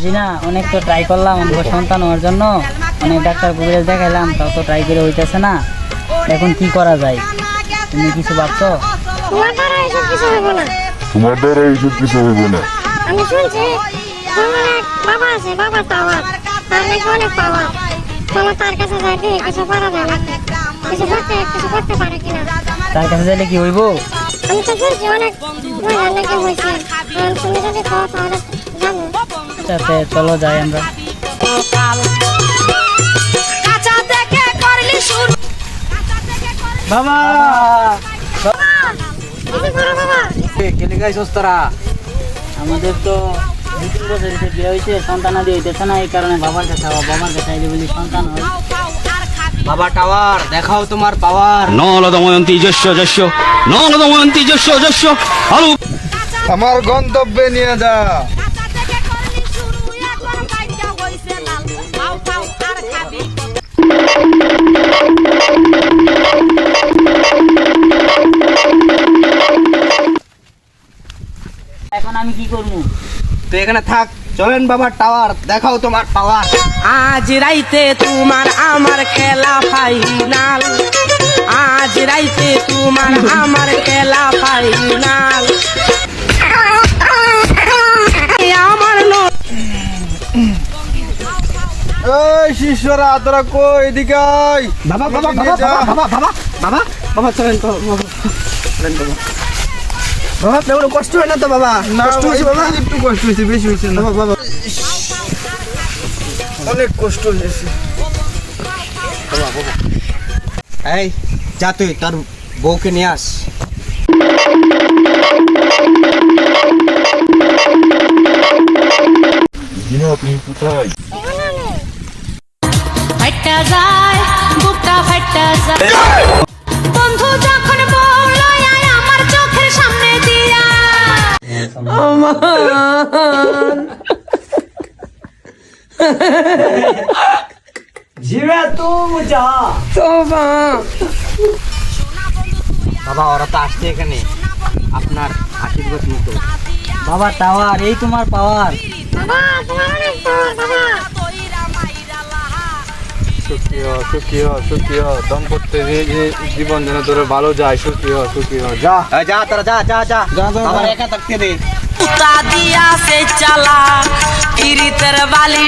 জি না অনেক তো ট্রাই করলাম আমাকে সন্তান হওয়ার জন্য অনেক ডাক্তার কবিরাজ দেখাইলাম তাও তো ট্রাই করে হইতেছে না। এখন কি করা যায়? তুমি কিছু ভাবছ? তোমার দ্বারা এসব কিছু হবে না। তোমার দ্বারা এইসব কিছু হইব না। আমি শুনছি জঙ্গলে এক বাবা আছে বাবা পাওয়ার তার নাকি অনেক পাওয়ার চলো তার কাছে যাই দিয়ে কিছু করা যায় নাকি? কিছু করতে কিছু করতে পারে কিনা? তার কাছে যাইলে কি হইব? আমি তো শুনছি অনেক মহিলা নাকি হয়েছে। তুমি যদি কও তাহলে জানো। সাথে চলো যাই আমরা। কাঁচা থেকে করলি শুরু। বাবা! কিছু করো বাবা কেলে গাইছস তোরা? আমাদের তো দু তিন বছর বিয়ে হয়েছে সন্তান আদি হইতেছে না এই কারণে বাবার কাছে বাবার কাছে আইলে বলি সন্তান হয়। বাবা টাওয়ার দেখাও তোমার পাওয়ার। নলদময়ন্তী যস্য যস্য নলদময়ন্তী যস্য যস্য আলু আমার গন্তব্যে নিয়ে যা। আমি কি করব? তো এখানে থাক। চলেন বাবা টাওয়ার দেখাও তোমার পাওয়ার আজ রাইতে তোমার আমার খেলা ফাইনাল আজ রাইতে তোমার আমার খেলা ফাইনাল আমার ন- এই শিষ্যরা তোরা কই? এদিকে। বাবা বাবা বাবা। বাবা বাবা বাবা বাবা চলেন তো বাবা চলেন বাবা। বাবা কোনো কষ্ট হয় না তো বাবা? না কষ্ট হয়েছে বাবা একটু কষ্ট হয়েছে বেশি হয়েছে না। বাবা বাবা। অনেক কষ্ট হয়েছে। এই যা তুই তোর বউকে নিয়ে আস। তুমি কোথায় যায় বুকটা ফাইটা যায় বাবা ওরা তো আসছে এখানে। আপনার আশীর্বাদ মতো বাবা টাওয়ার এই তোমার পাওয়ার বাবা তোমার অনেক পাওয়ার বাবা সুখী হ সুখী হ সুখী হ দম্পত্য জীবন যেন তোর ভালো যায় সুখী হ সুখী হ যা যা তোরা যা যা যা। বাবার একা থাকতে দে। দিয়া সে চালা পিরিতের বালি